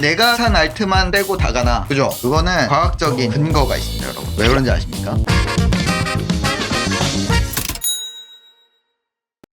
내가 산 알트만 빼고 다 가나? 그죠? 그거는 과학적인 근거가 있습니다, 여러분. 왜 그런지 아십니까?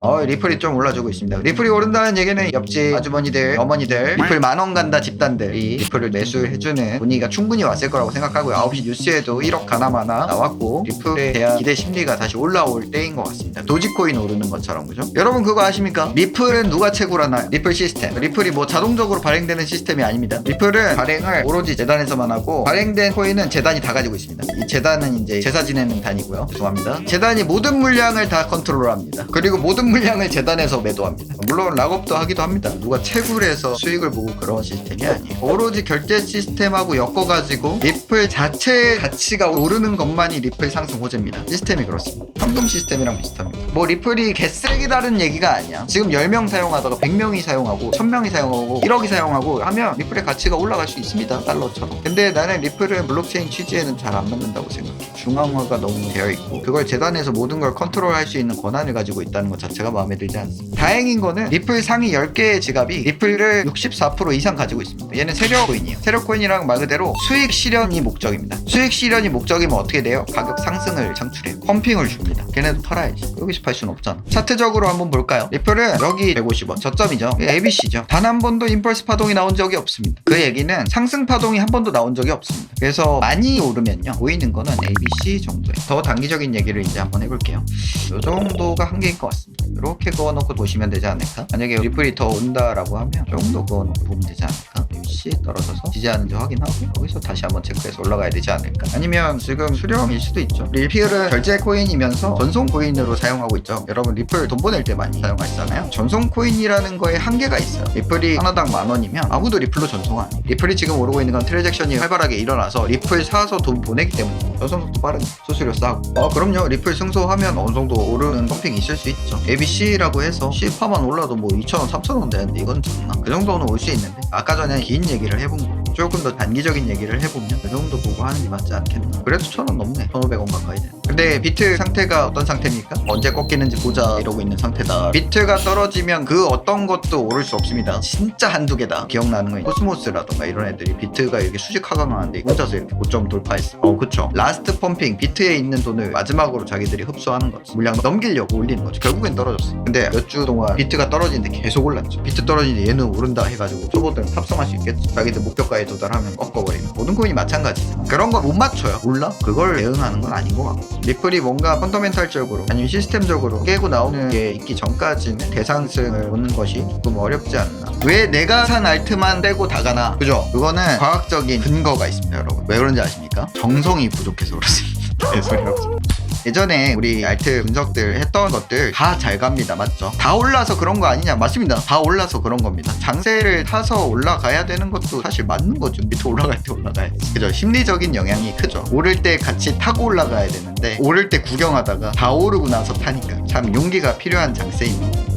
어, 리플이 좀 올라주고 있습니다. 리플이 오른다는 얘기는 옆집 아주머니들, 어머니들, 리플 만원 간다 집단들이 리플을 매수해주는 분위기가 충분히 왔을 거라고 생각하고요. 9시 뉴스에도 1억 가나마나 나왔고 리플에 대한 기대 심리가 다시 올라올 때인 것 같습니다. 도지코인 오르는 것처럼 그죠? 여러분 그거 아십니까? 리플은 누가 채굴하나요? 리플 시스템. 리플이 뭐 자동적으로 발행되는 시스템이 아닙니다. 리플은 발행을 오로지 재단에서만 하고 발행된 코인은 재단이 다 가지고 있습니다. 이 재단은 이제 제사 지내는 단이고요. 죄송합니다. 재단이 모든 물량을 다 컨트롤합니다. 그리고 모든 물량 을 재단에서 매도합니다. 물론 락업도 하기도 합니다. 누가 채굴해서 수익을 보고 그런 시스템이 아니에요. 오로지 결제 시스템하고 엮어가지고 리플 자체의 가치가 오르는 것만이 리플 상승 호재입니다. 시스템이 그렇습니다. 현금 시스템이랑 비슷합니다. 뭐 리플이 개쓰레기다는 얘기가 아니야. 지금 10명 사용하다가 100명이 사용하고 1000명이 사용하고 1억이 사용하고 하면 리플의 가치가 올라갈 수 있습니다. 달러처럼. 근데 나는 리플은 블록체인 취지에는 잘 안 맞는다고 생각해. 중앙화가 너무 되어 있고 그걸 재단에서 모든 걸 컨트롤할 수 있는 권한을 가지고 있다는 것 자체 가 마음에 들지 않습니다. 다행인 거는 리플 상위 10개의 지갑이 리플을 64% 이상 가지고 있습니다. 얘는 세력 코인이에요. 세력 코인이랑 말 그대로 수익 실현이 목적입니다. 수익 실현이 목적이면 어떻게 돼요? 가격 상승을 창출해요. 펌핑을 줍니다. 걔네도 팔아야지. 여기서 팔 수는 없잖아. 차트적으로 한번 볼까요? 리플은 여기 150원 저점이죠. ABC죠. 단 한 번도 임펄스 파동이 나온 적이 없습니다. 그 얘기는 상승 파동이 한 번도 나온 적이 없습니다. 그래서 많이 오르면요. 보이는 거는 ABC 정도예요. 더 단기적인 얘기를 이제 한번 해볼게요. 이 정도가 한계인 것 같습니다. 이렇게 그어놓고 보시면 되지 않을까? 만약에 리플이 더 온다라고 하면 이 정도 그어놓고 보면 되지 않을까? ABC 떨어져서 지지하는지 확인하고 거기서 다시 한번 체크해서 올라가야 되지 않을까? 아니면 지금 수렴일 수도 있죠. 리플은 결제 코인이면서 전송 코인으로 사용하고 있죠. 여러분 리플 돈 보낼 때 많이 사용하시잖아요. 전송 코인이라는 거에 한계가 있어요. 리플이 하나당 만 원이면 아무도 리플로 전송 안 해. 리플이 지금 오르고 있는 건 트랜잭션이 활발하게 일어나서 리플 사서 돈 보내기 때문에 전송 속도 빠른 수수료 싸고. 어 그럼요. 리플 승소하면 어느 정도 오르는 펌핑이 있을 수 있죠. ABC라고 해서 C 파만 올라도 뭐 2,000원, 3,000원 되는데 이건 장난. 그 정도는 올 수 있는데 아까 전에 긴 얘기를 해본 거. 조금 더 단기적인 얘기를 해보면 그 정도 보고 하는 게 맞지 않겠나. 그래도 1,000원 넘네. 1,500원 가까이 되네. 근데 비트 상태가 어떤 상태입니까? 언제 꺾이는지 보자 이러고 있는 상태다. 비트가 떨어지면 그 어떤 것도 오를 수 없습니다. 진짜 한두 개다. 기억나는 거 코스모스라던가 이런 애들이 비트가 이렇게 수직 하강하는데 혼자서 이렇게 고점 돌파했어. 어 그쵸. 라스트 펌핑 비트에 있는 돈을 마지막으로 자기들이 흡수하는 거지. 물량 넘기려고 올리는 거지. 결국엔 떨어졌어. 근데 몇 주 동안 비트가 떨어지는데 계속 올랐죠. 비트 떨어지는데 얘는 오른다 해가지고 초보들은 탑승할 수 있겠지. 자기들 목표가 에 도달하면 꺾어버리는. 모든 코인이 마찬가지. 그런 거 못 맞춰요. 몰라? 그걸 대응하는 건 아닌 것 같고. 리플이 뭔가 펀더멘탈적으로 아니면 시스템적으로 깨고 나오는 게 있기 전까지는 대상승을 보는 것이 조금 어렵지 않나. 왜 내가 산 알트만 빼고 다 가나? 그죠? 그거는 과학적인 근거가 있습니다, 여러분. 왜 그런지 아십니까? 정성이 부족해서 그렇습니다. 개소리라고. 예전에 우리 알트 분석들 했던 것들 다 잘 갑니다. 맞죠? 다 올라서 그런 거 아니냐? 맞습니다. 다 올라서 그런 겁니다. 장세를 타서 올라가야 되는 것도 사실 맞는 거죠. 밑에 올라갈 때 올라가야지. 그죠? 심리적인 영향이 크죠. 오를 때 같이 타고 올라가야 되는데 오를 때 구경하다가 다 오르고 나서 타니까 참 용기가 필요한 장세입니다.